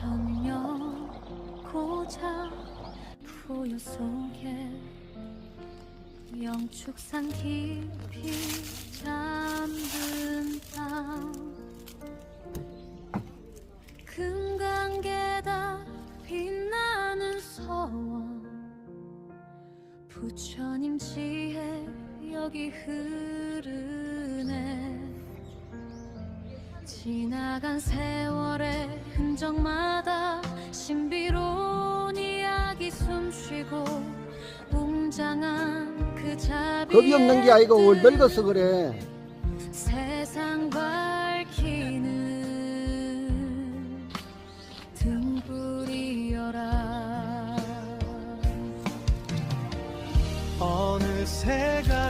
천년 고작 부여 속에 영축산 깊이 잠든 땅. 금강계다 빛나는 서원. 부처님 지혜 여기 흐르네. 지나간 세월의 흔적마다 신비로운 이야기 숨쉬고 웅장한 그 자비 겁이 없는 게 아니고 올 늙어서 그래. 세상 밝히는 등불이여라 어느새가